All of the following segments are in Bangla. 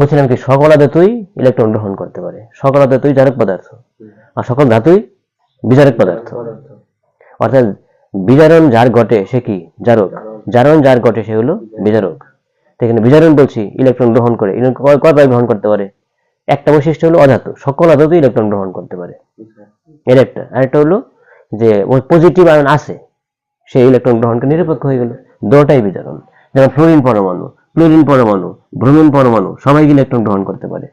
বলছিলাম কি, সকল ধাতুই ইলেকট্রন গ্রহণ করতে পারে। সকল ধাতুই জারক পদার্থ। আর সকল ধাতুই বিজারক পদার্থ। অর্থাৎ বিজারণ যার ঘটে সে কি? জারক। জারণ যার ঘটে সে হলো বিজারক। তো এখানে বিজারণ বলছি ইলেকট্রন গ্রহণ করে। ইলেকট্রন কয়বার গ্রহণ করতে পারে? একটা বৈশিষ্ট্য হলো অধাতু। সকল অধাতু ইলেকট্রন গ্রহণ করতে পারে। এর একটা। আরেকটা হলো যে ওর পজিটিভ আয়ন আছে সেই ইলেকট্রন গ্রহণ করে নিরপেক্ষ হয়ে গেল। দুটাই বিজারণ। যেমন ফ্লোরিন পরমাণু। ক্লোরিন পরমাণু, ব্রোমিন পরমাণু, সবাই ইলেকট্রন গ্রহণ করতে পারে।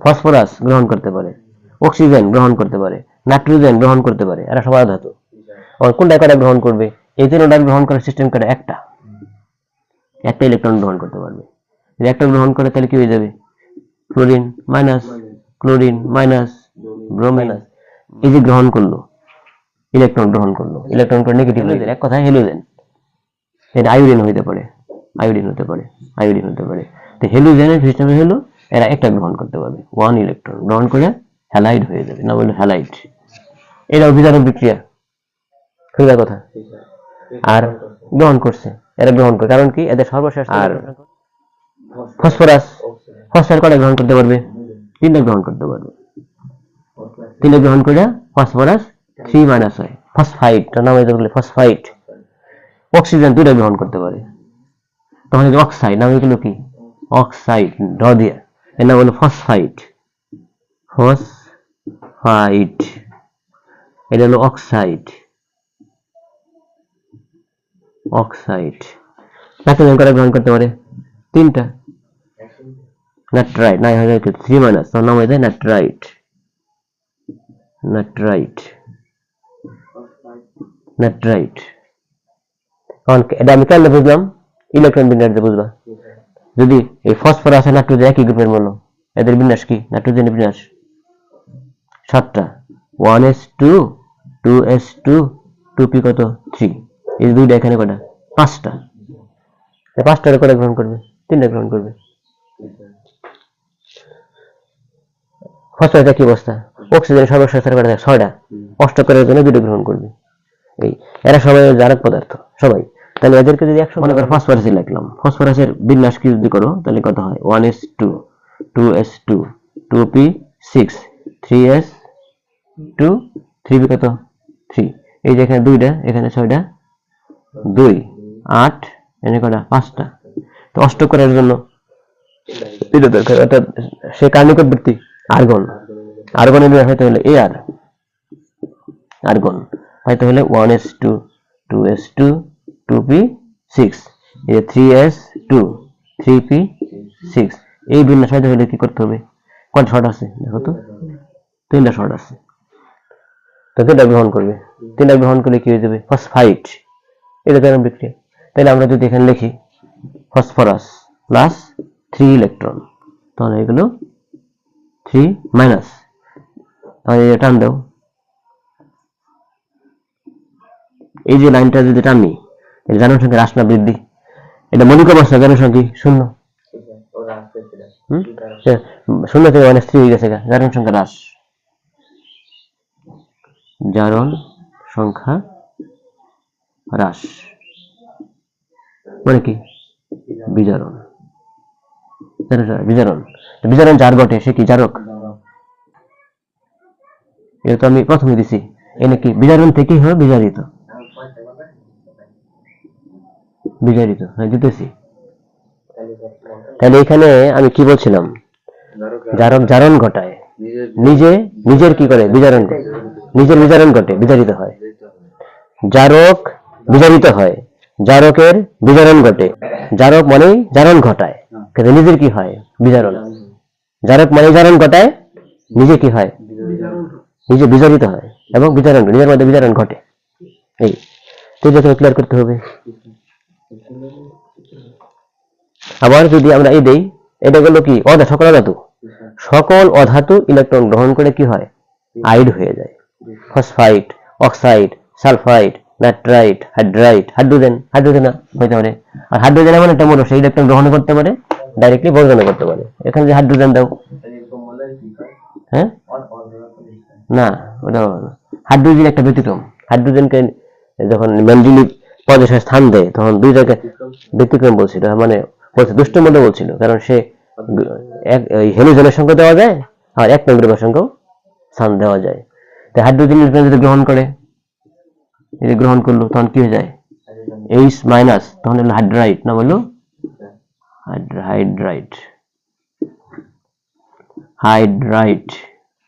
ফসফরাস গ্রহণ করতে পারে। অক্সিজেন গ্রহণ করতে পারে। নাইট্রোজেন গ্রহণ করতে পারে। এরা সবাই ধাতু। কোনটা কটা গ্রহণ করবে? এই তিনটা গ্রহণ করার সিস্টেম করে একটা। একটা ইলেকট্রন গ্রহণ করতে পারবে। যদি একটা গ্রহণ করে, তাহলে কি হয়ে যাবে? ক্লোরিন মাইনাস ক্লোরিন মাইনাস ব্রোমাইনাস এই যে গ্রহণ করল ইলেকট্রন গ্রহণ করল। ইলেকট্রন করে নেগেটিভ হয়ে এক কথায় হেলোজেন এটা আয়োডিন হইতে পারে। আয়োডিন হতে পারে আয়োডিন হতে পারে। তো হেলোজেনের সিস্টেমে হলো এরা একটা গ্রহণ করতে পারবে ওয়ান ইলেকট্রন গ্রহণ করে হ্যালাইড হয়ে যাবে না বলল হ্যালাইড এটা অভিজারক বিক্রিয়া সোজা কথা। আর গ্রহণ করছে এরা গ্রহণ করে কারণ কি? এদের সর্বশেষ আর ফসফরাস ফসফরাস কটা গ্রহণ করতে পারবে? তিনটা গ্রহণ করতে পারবে। তিনটা গ্রহণ করে ফসফরাস থ্রি মাইনাস হয় ফসফাইট নাম ফসফাইট অক্সিজেন দুইটা গ্রহণ করতে পারে। তখন এই যে অক্সাইড নাম এগুলো কি? অক্সাইড ড দিয়ে। এর নাম হলো ফসফাইট ফসফাইট এটা হলো অক্সাইড অক্সাইড নাইট্রোজেন কটা গ্রহণ করতে পারে? তিনটা। নাইট্রাইট না হয়ে থ্রি মাইনাস তার নাম হয়ে যায় নাইট্রাইট নাইট্রাইট নাইট্রাইট কারণ এটা আমি কেন বুঝলাম? ইলেকট্রন বিন্যাসে বুঝবা? যদি এই ফসফরাস আর নাইট্রোজেন একই গ্রুপের মূল্য এদের বিন্যাস কি? নাইট্রোজেনের বিন্যাস। সাতটা। One S two two S two two P কত? থ্রি এই দুইটা এখানে কটা পাঁচটা। পাঁচটার করে গ্রহণ করবে। তিনটা গ্রহণ করবে। ফসফরাসের কি অবস্থা। অক্সিজেন সর্বশেষ কটা ছয়টা। অষ্টকরের জন্য দুটো গ্রহণ করবে। এই, এরা সবাই জারক পদার্থ, সবাই। তাহলে এদেরকে যদি একশো মনে করো ফসফরাসে লিখলাম। ফসফরাসের বিন্যাস কি যদি করো, তাহলে কত হয়? One S two two S two two P six three S two three P কত? থ্রি এই যে এখানে দুইটা, এখানে ছয়টা, দুই, আট, এনে কটা পাঁচটা। তো অষ্ট করার জন্য এটা দরকার অর্থাৎ সে কার নিকটবর্তী আর্গন। আর্গনের হইতে হলে এ আর। আর্গন। হয়তো হলে one S two two S two two six এই থ্রি এস টু থ্রি এই বিন্যাস হয়তো হলে কি করতে হবে? কয়টা শর্ট আছে? দেখো তো, তিনটা শর্ট আছে। তো তিনটা গ্রহণ করবে। তিনটা গ্রহণ করলে কি হয়ে যাবে? ফসফাইট এটা কেন বিক্রিয়া। তাহলে আমরা যদি এখানে লিখি ফসফরাস প্লাস থ্রি ইলেকট্রন তাহলে এগুলো থ্রি মাইনাস তাহলে এটা টান দাও। এই যে লাইনটা যদি টানি এটা জনসংখ্যা হ্রাস না বৃদ্ধি, এটা মৌলিক অবস্থা, জনসংখ্যা শূন্য। শূন্য থেকে মানে স্ত্রী হয়ে গেছে জারণ সংখ্যা হ্রাস। জারণ সংখ্যা হ্রাস। মানে কি? বিজারণ। বিজারণ। বিজারণ যার ঘটে সে কি জারক? এটা তো আমি প্রথমে দিছি। এনে কি? বিজারণ থেকেই হয় বিজারিত। বিজারিত হ্যাঁ দিতেছি তাহলে এখানে আমি কি বলছিলাম? জারক জারণ ঘটায়। নিজে, নিজের কি করে? বিজারণ করে নিজের বিজারণ ঘটে, বিজারিত হয়। জারক বিজারিত হয়। জারকের বিজারণ ঘটে। জারক মানেই জারণ ঘটায়। কিন্তু নিজের কি হয়? বিজারণ। জারক মানে জারণ ঘটায়, নিজে কি হয়? নিজে বিজারিত হয় এবং বিজারণ, নিজের মধ্যে বিজারণ ঘটে। এই, তো ক্লিয়ার করতে হবে। আবার যদি আমরা এই দেই, এটা গেল কি? অধা সকল অধাতু? সকল অধাতু ইলেকট্রন গ্রহণ করে কি হয়? আইড হয়ে যায়। Phosphite oxide sulphide nitrite hydride hydrogen hydrogen হইতে পারে। আর হাইড্রোজেন এমন একটা মৌল, সেই ইলেকট্রন গ্রহণ করতে পারে ডাইরেক্টলি বর্জন করতে পারে। এখানে যে হাইড্রোজেন দাও। হ্যাঁ? না, ওটা হাইড্রোজেন একটা ব্যতিক্রম। হাইড্রোজেনকে যখন মেন্ডেলিক পদে স্থান দেয়, তখন দুই জায়গায় ব্যতিক্রম বলছিল মানে বলছে দুষ্ট মধ্যে বলছিল, কারণ সে হেলোজেনের সংখ্যা দেওয়া যায়, আর এক নম্বরের সংখ্যাও স্থান দেওয়া যায়। তো হাইড্রোজেন ইলেকট্রন যদি গ্রহণ করে, যদি গ্রহণ করল, তখন কি হয়ে যায়? এইচ মাইনাস তখন হলো হাইড্রাইট না বলল? হাইড্রাইট হাইড্রাইট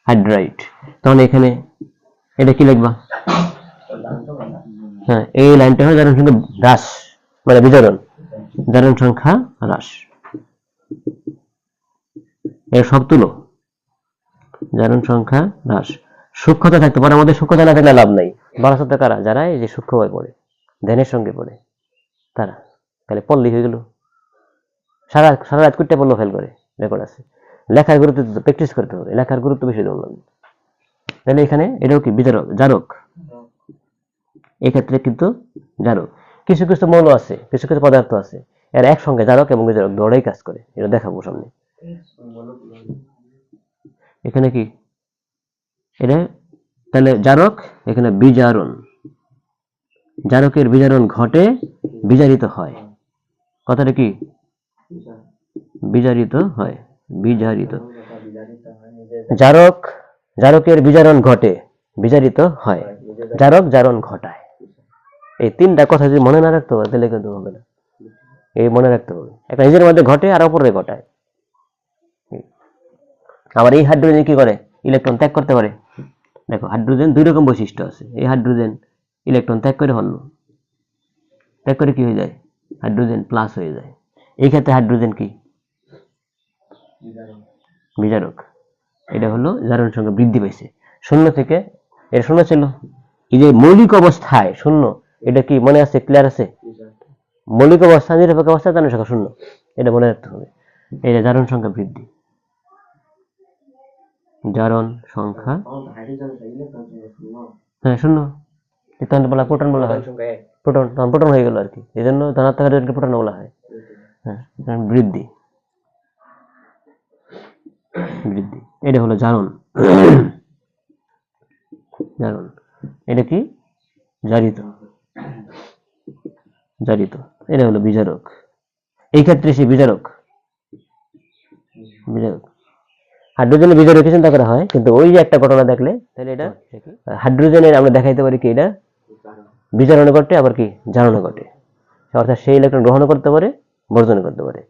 হাইড্রাইট তখন এখানে এটা কি লিখবা? হ্যাঁ এই লাইনটা হয় জারণ সংখ্যা হ্রাস মানে জারণ সংখ্যা হ্রাস। এর সব তুলো। জারণ সংখ্যা হ্রাস। সূক্ষ্মতা থাকতে পারে, আমাদের সূক্ষ্মতা না থাকলে লাভ নাই। কারা? যারা এই যে পড়ে, ধ্যানের সঙ্গে পড়ে, তারা। তাহলে পল্লী হয়ে গেল। সারা সারা রাত ফেল করে রেকর্ড আছে। লেখার গুরুত্ব প্র্যাকটিস করতে হবে। লেখার গুরুত্ব বেশি তাহলে এখানে এটাও কি? বিজারক জারক এক্ষেত্রে কিন্তু জারক কিছু কিছু মৌল আছে, কিছু কিছু পদার্থ আছে, এর একসঙ্গে জারক এবং বিজারক দৌড়াই কাজ করে, এটা দেখাবো সামনে। এখানে কি? এটা, তাহলে জারক, এখানে বিজারণ। জারকের বিজারণ ঘটে, বিজারিত হয়। কথাটা কি? বিজারিত হয়, বিজারিত। জারক, জারকের বিজারণ ঘটে, বিজারিত হয়। জারক, জারণ ঘটায়। এই তিনটা কথা যদি মনে না রাখতে হবে তাহলে কিন্তু হবে না। এই মনে রাখতে হবে। একটা নিজের মধ্যে ঘটে আর অপরে ঘটায়। আবার এই হাইড্রোজেন কি করে? ইলেকট্রন ত্যাগ করতে পারে। দেখো, হাইড্রোজেন দুই রকম বৈশিষ্ট্য আছে। এই হাইড্রোজেন ইলেকট্রন ত্যাগ করে হল। ত্যাগ করে কি হয়ে যায়? হাইড্রোজেন প্লাস হয়ে যায়। এই ক্ষেত্রে হাইড্রোজেন কি? বিজারক। এটা হলো জারণ সংখ্যা বৃদ্ধি পাইছে। শূন্য থেকে, এটা শূন্য ছিল। এই যে মৌলিক অবস্থায় শূন্য এটা কি মনে আছে? ক্লিয়ার আছে? মৌলিক অবস্থা নিরপেক্ষ অবস্থায় জারণ সংখ্যা শূন্য। এটা মনে রাখতে হবে। এটা জারণ সংখ্যা বৃদ্ধি। জারণ সংখ্যা হ্যাঁ শূন্য। তখন বলা প্রোটন বলা হয়। প্রোটন তখন প্রোটন হয়ে গেল আর কি। এই জন্য ধনাত্মক প্রোটন বলা হয়। হ্যাঁ বৃদ্ধি। বৃদ্ধি। এটা হলো জারণ। জারণ। এটা কি? জারিত। জারিত এটা হলো বিজারক এই ক্ষেত্রে সে বিজারক বিজারক হাইড্রোজেনের বিজারকে চিন্তা করা হয়? কিন্তু ওই যে একটা ঘটনা দেখলে তাহলে এটা হাইড্রোজেনের আমরা দেখাইতে পারি কি এটা? বিজারণ ঘটে আবার কি? জারণ ঘটে। অর্থাৎ সেই ইলেকট্রন গ্রহণ করতে পারে বর্জন করতে পারে।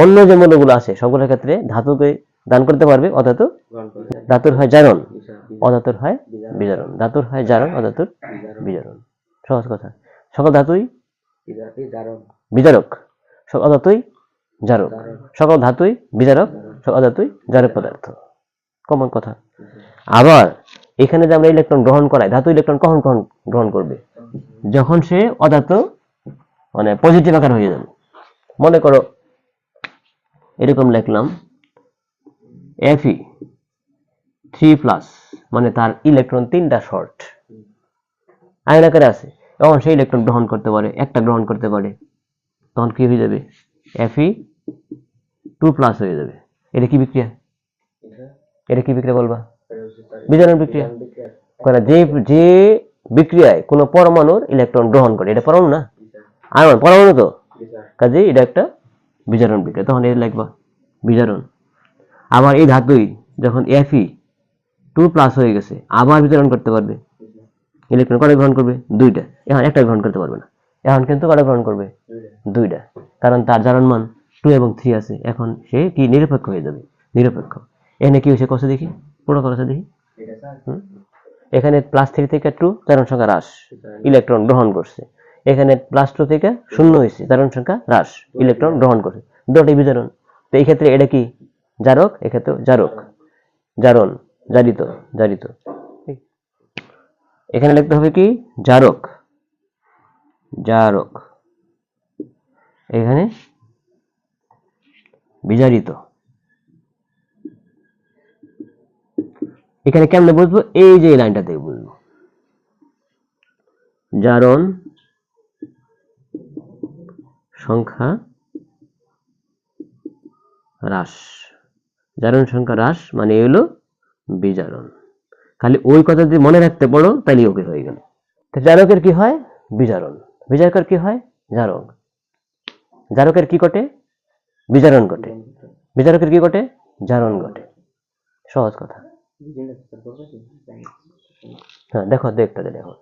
অন্য যে মূল্যগুলো আছে সবগুলোর ক্ষেত্রে ধাতুকে দান করতে পারবে অধাতু? ধাতুর হয় জারণ। অধাতুর হয় বিজারণ। ধাতুর হয় জারণ অধাতুর বিজারণ। সহজ কথা। সকল ধাতুই বিজারক সকল অধাতুই জারক। সকল ধাতুই বিজারক সকল অধাতুই জারক পদার্থ। কমন কথা। আবার এখানে যে আমরা ইলেকট্রন গ্রহণ করাই ধাতু ইলেকট্রন কখন কখন গ্রহণ করবে? যখন সে অধাতু মানে পজিটিভ আকার হয়ে যাবে। মনে করো এরকম লিখলাম এফি থ্রি প্লাস মানে তার ইলেকট্রন তিনটা শর্ট আয়ন আকারে আছে। তখন সেই ইলেকট্রন গ্রহণ করতে পারে, একটা গ্রহণ করতে পারে। তখন কি হয়ে যাবে? এফি টু প্লাস হয়ে যাবে। এটা কি বিক্রিয়া? এটা কি বিক্রিয়া বলবা? বিজারণ বিক্রিয়া। কারণ যে যে বিক্রিয়ায় কোনো পরমাণুর ইলেকট্রন গ্রহণ করে, এটা পরমাণু না? আয়ন পরমাণু তো? কাজে এটা একটা বিজারণ বিক্রিয়া। তখন এটা লিখবা, বিজারণ। আবার এই ধাতুই যখন এফই টু প্লাস হয়ে গেছে, আবার বিতরণ করতে পারবে। ইলেকট্রন কটা গ্রহণ করবে? দুইটা। এখন একটা গ্রহণ করতে পারবে না। এখন কিন্তু কটা গ্রহণ করবে? দুইটা। কারণ তার জারণ মান টু এবং থ্রি আছে। এখন সে কি? নিরপেক্ষ হয়ে যাবে। নিরপেক্ষ। এখানে কি হয়েছে? কত দেখি। পুরো কত দেখি। এখানে প্লাস থ্রি থেকে টু জারণ সংখ্যা হ্রাস। ইলেকট্রন গ্রহণ করছে। এখানে প্লাস টু থেকে শূন্য হয়েছে। জারণ সংখ্যা হ্রাস। ইলেকট্রন গ্রহণ করছে। দুটোই বিজারণ তো এই ক্ষেত্রে এটা কি? জারক। এক্ষেত্রে জারক। জারণ। জারিত। জারিত। এখানে লিখতে হবে কি? জারক। জারক। এখানে বিজারিত। এখানে কেমনে বুঝব? এই যে এই লাইনটা থেকে বুঝব। জারণ সংখ্যা হ্রাস। জারণ সংখ্যা হ্রাস মানে হলো বিজারণ। খালি ওই কথা যদি মনে রাখতে পারো তাহলে ওকে হয়ে গেল। জারকের কি হয়? বিজারণ। বিজারকের কি হয়? জারক। জারকের কি ঘটে? বিজারণ ঘটে। বিচারকের কি ঘটে? জারণ ঘটে। সহজ কথা। হ্যাঁ দেখো, দেখতে দেখো।